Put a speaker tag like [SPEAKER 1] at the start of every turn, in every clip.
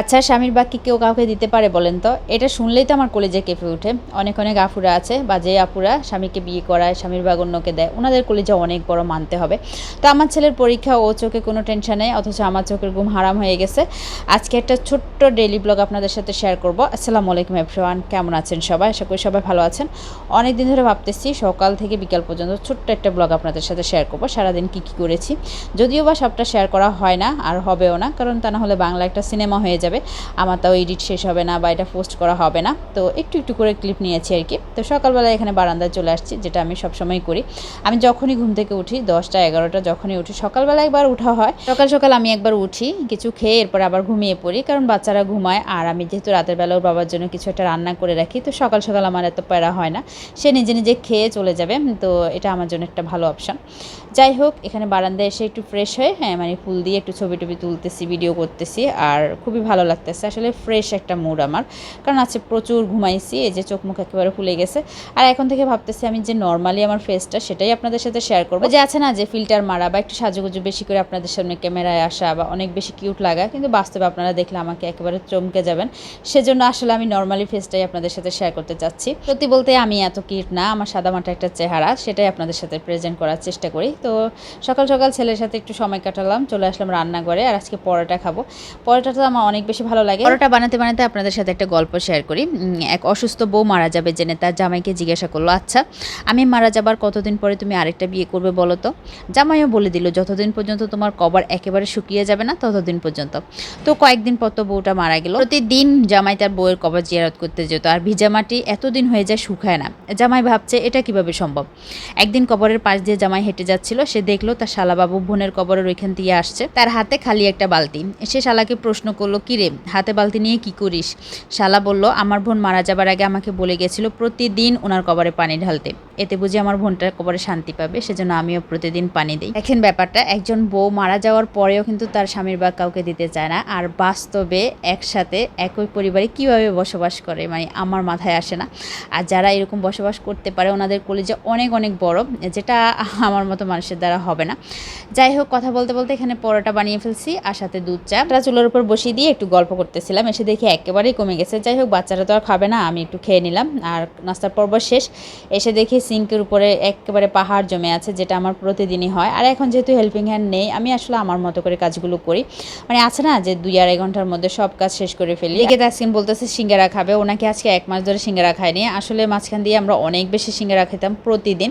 [SPEAKER 1] আচ্ছা স্বামীর বাক্যে কেউ কাউকে দিতে পারে বলেন তো? এটা শুনলেই তো আমার কলেজে কেঁপে ওঠে। অনেক অনেক আফুরা আছে, বা যে আপুরা স্বামীকে বিয়ে করায়, স্বামীর বাগ অন্যকে দেয়, ওনাদের কলেজে অনেক বড় মানতে হবে। তো আমার ছেলের পরীক্ষা, ও চোখে কোনো টেনশন নেই, অথচ আমার চোখের ঘুম হারাম হয়ে গেছে। আজকে একটা ছোট্ট ডেইলি ব্লগ আপনাদের সাথে শেয়ার করব। আসসালামু আলাইকুম এভরিওয়ান কেমন আছেন সবাই? আশা করি সবাই ভালো আছেন। অনেক দিন ধরে ভাবতেছি, সকাল থেকে বিকাল পর্যন্ত ছোট্ট একটা ব্লগ আপনাদের সাথে শেয়ার করব। সারাদিন কী কী করেছি, যদিও বা সবটা শেয়ার করা হয় না, আর হবেও না, কারণ তা না হলে বাংলা একটা সিনেমা হয়ে যাবে। আমার তাও এডিট শেষ হবে না বা এটা পোস্ট করা হবে না। তো একটু একটু করে ক্লিপ নিয়েছি আর কি। তো সকালবেলা এখানে বারান্দায় চলে আসছি, যেটা আমি সবসময় করি। আমি যখনই ঘুম থেকে উঠি, দশটা, এগারোটা যখনই উঠি, সকালবেলা একবার উঠা হয়। সকাল সকাল আমি একবার উঠি, কিছু খেয়ে এরপর আবার ঘুমিয়ে পড়ি, কারণ বাচ্চারা ঘুমায়। আর আমি যেহেতু রাতের বেলা ওর বাবার জন্য কিছু একটা রান্না করে রাখি, তো সকাল সকাল আমার এত প্যারা হয় না। সে নিজে নিজে খেয়ে চলে যাবে, তো এটা আমার জন্য একটা ভালো অপশান যাই হোক, এখানে বারান্দায় এসে একটু ফ্রেশ হয়ে হ্যাঁ মানে ফুল দিয়ে একটু ছবি টবি তুলতেছি ভিডিও করতেছি। আর খুবই ভালো লাগতেছে। আসলে ফ্রেশ একটা মুড আমার। কারণ আছে প্রচুর ঘুমাইছি, এই যে চোখ মুখ একেবারে ফুলে গেছে। আর এখন থেকে ভাবতেছি আমি যে নর্মালি আমার ফেসটা সেটাই আপনাদের সাথে শেয়ার করব। যে আছে না যে ফিল্টার মারা বা একটু সাজুগুজু বেশি করে আপনাদের সামনে ক্যামেরায় আসা বা অনেক বেশি কিউট লাগা, কিন্তু বাস্তবে আপনারা দেখলে আমাকে একেবারে চমকে যাবেন। সেজন্য আসলে আমি নর্মালি ফেসটাই আপনাদের সাথে শেয়ার করতে চাচ্ছি। সত্যি বলতে আমি এত কিউট না, আমার সাদামাটা একটা চেহারা, সেটাই আপনাদের সাথে প্রেজেন্ট করার চেষ্টা করি। তো সকাল সকাল ছেলের সাথে একটু সময় কাটালাম, চলে আসলাম রান্নাঘরে, আর আজকে পরোটা খাব। পরোটাটা আমার অনেক বেশি ভালো লাগে। পরোটা বানাতে বানাতে আপনাদের সাথে একটা গল্প শেয়ার করি। এক অসুস্থ বউ মারা যাবে জেনে তার জামাইকে জিজ্ঞাসা করল আচ্ছা আমি মারা যাবার কতদিন পরে তুমি আরেকটা বিয়ে করবে বলো তো? জামাইও বলে দিল, যতদিন পর্যন্ত তোমার কবর একেবারে শুকিয়ে যাবে না, ততদিন পর্যন্ত। তো কয়েকদিন পর তো বউটা মারা গেল। প্রতিদিন জামাই তার বউয়ের কবর জিয়ারত করতে যেত, আর ভিজা মাটি এতদিন হয়ে যায় শুকায় না। জামাই ভাবছে, এটা কীভাবে সম্ভব? একদিন কবরের পাশ দিয়ে জামাই হেঁটে যাচ্ছিল, সে দেখল তার শালাবাবু বোনের কবরের ওইখান দিয়ে আসছে। তার হাতে খালি একটা বালতি। সে শালাকে প্রশ্ন করল কিরে হাতে বালতি নিয়ে কি করিস? শালা বলল, আমার বোন মারা যাবার আগে আমাকে বলে গেছিল প্রতিদিন ওনার কবরে পানি ঢালতে। এতে বুঝি আমার বোনটার কবরে শান্তি পাবে, সেজন্য আমিও প্রতিদিন পানি দিই। দেখেন ব্যাপারটা, একজন বউ মারা যাওয়ার পরেও কিন্তু তার স্বামীর বা কাউকে দিতে চায় না। আর বাস্তবে একসাথে একই পরিবারে কীভাবে বসবাস করে মানে আমার মাথায় আসে না। আর যারা এরকম বসবাস করতে পারে, ওনাদের কলেজে অনেক অনেক বড়, যেটা আমার মতো মানুষের দ্বারা হবে না। যাই হোক, কথা বলতে বলতে এখানে পরোটা বানিয়ে ফেলছি, আর সাথে দুধ চা। চুলোর উপর বসিয়ে দিয়ে একটু গল্প করতেছিলাম, এসে দেখি একেবারেই কমে গেছে। যাই হোক, বাচ্চারা তো আর খাবে না, আমি একটু খেয়ে নিলাম। আর নাস্তার পর্ব শেষ। এসে দেখি সিঙ্কের উপরে একেবারে পাহাড় জমে আছে, যেটা আমার প্রতিদিনই হয়। আর এখন যেহেতু হেল্পিং হ্যান্ড নেই, আমি আসলে আমার মতো করে কাজগুলো করি। মানে আছে না, যে দুই আড়াই ঘণ্টার মধ্যে সব কাজ শেষ করে ফেলি। একে তাসকিন বলতেছে সিঙ্গারা খাবে ওনাকে আজকে এক মাস ধরে সিঙ্গারা খায়নি। আসলে মাঝখান দিয়ে আমরা অনেক বেশি সিঙ্গারা খেতাম প্রতিদিন।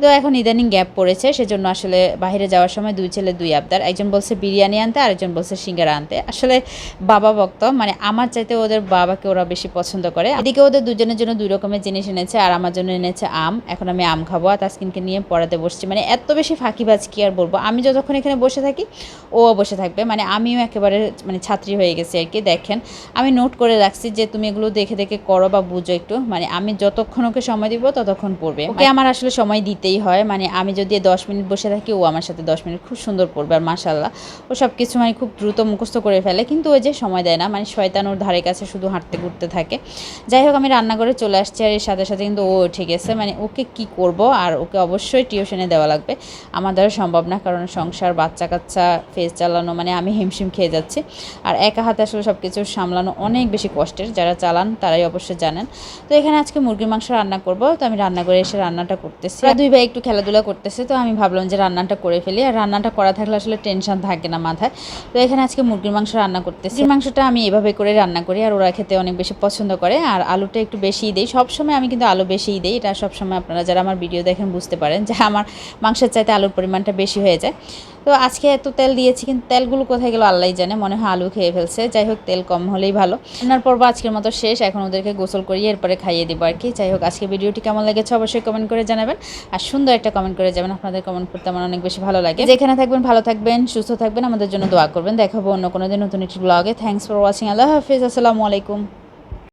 [SPEAKER 1] তো এখন ইদানিং গ্যাপ পড়েছে, সেজন্য আসলে বাইরে যাওয়ার সময় দুই ছেলে, দুই আবদার। একজন বলছে বিরিয়ানি আনতে, আরেকজন বলছে সিঙ্গারা আনতে। আসলে বাবা ভক্ত মানে আমার চাইতে ওদের বাবাকে ওরা বেশি পছন্দ করে। এদিকে ওদের দুজনের জন্য দুই রকমের জিনিস এনেছে, আর আমার জন্য এনেছে আম। এখন আমি আম খাব আর তাসকিনকে নিয়ে পড়াতে বসছি। মানে এত বেশি ফাঁকিবাজ কি আর বলব? আমি যতক্ষণ এখানে বসে থাকি, ও বসে থাকবে। মানে আমিও একেবারে মানে ছাত্রী হয়ে গেছি আর কি, দেখেন। আমি নোট করে রাখছি যে তুমি এগুলো দেখে দেখে করো বা বুঝো একটু। মানে আমি যতক্ষণ ওকে সময় দিব, ততক্ষণ পড়বে। ওকে আমার আসলে সময় দিতেই হয়। মানে আমি যদি দশ মিনিট বসে থাকি, ও আমার সাথে দশ মিনিট খুব সুন্দর পড়বে, আর মাসাল্লাহ ও সব কিছু মানে খুব দ্রুত মুখস্থ করে ফেলে। কিন্তু ওই যে সময় দেয় না। মানে শয়তান ওর ধারে কাছে শুধু হাঁটতে ঘুরতে থাকে। যাই হোক, আমি রান্নাঘরে চলে আসছি আর এর সাথে সাথে কিন্তু ও উঠে গেছে মানে ওকে কি করব? আর ওকে অবশ্যই টিউশনে দেওয়া লাগবে। আমার দ্বারা সম্ভব না, কারণ সংসার, বাচ্চা কাচ্চা ফেস চালানো মানে আমি হিমশিম খেয়ে যাচ্ছি। আর একা হাতে আসলে সব কিছু সামলানো অনেক বেশি কষ্টের। যারা চালান, তারাই অবশ্যই জানেন। তো এখানে আজকে মুরগির মাংস রান্না করব। তো আমি রান্নাঘরে এসে রান্নাটা করতেছি। দুই ভাই একটু খেলাধুলা করতেছে, তো আমি ভাবলাম যে রান্নাটা করে ফেলি। আর রান্নাটা করা থাকলে আসলে টেনশন থাকে না মাথায়। তো এখানে আজকে মুরগির মাংস রান্না করতেছি। মুরগির মাংসটা আমি এভাবে করে রান্না করি আর ওরা খেতে অনেক বেশি পছন্দ করে। আর আলুটা একটু বেশিই দিই। সবসময় আমি কিন্তু আলু বেশিই দিই। এটা সবসময় আপনারা যারা আমার ভিডিও দেখেন বুঝতে পারেন যে আমার মাংসের চাইতে আলুর পরিমাণটা বেশি হয়ে যায়। তো আজকে এত তেল দিয়েছি, কিন্তু তেলগুলো কোথায় গেলো আল্লাহ জানে, মনে হয় আলু খেয়ে ফেলছে। যাই হোক, তেল কম হলেই ভালো। রান্নার পর্ব আজকের মতো শেষ, এখন ওদেরকে গোসল করিয়ে এরপরে খাইয়ে দেবো আর কি। যাই হোক, আজকে ভিডিওটি কেমন লেগেছে অবশ্যই কমেন্ট করে জানাবেন। আর সুন্দর একটা কমেন্ট করে যাবেন, আপনাদের কমেন্ট করতে আমার অনেক বেশি ভালো লাগে। যেখানে থাকবেন, ভালো থাকবেন, সুস্থ থাকবেন, আমাদের জন্য দোয়া করবেন। দেখাবো অন্য কোনো দিন নতুন একটি ব্লগে থ্যাংকস ফর ওয়াচিং আল্লাহ হাফিজ, আসসালামু আলাইকুম।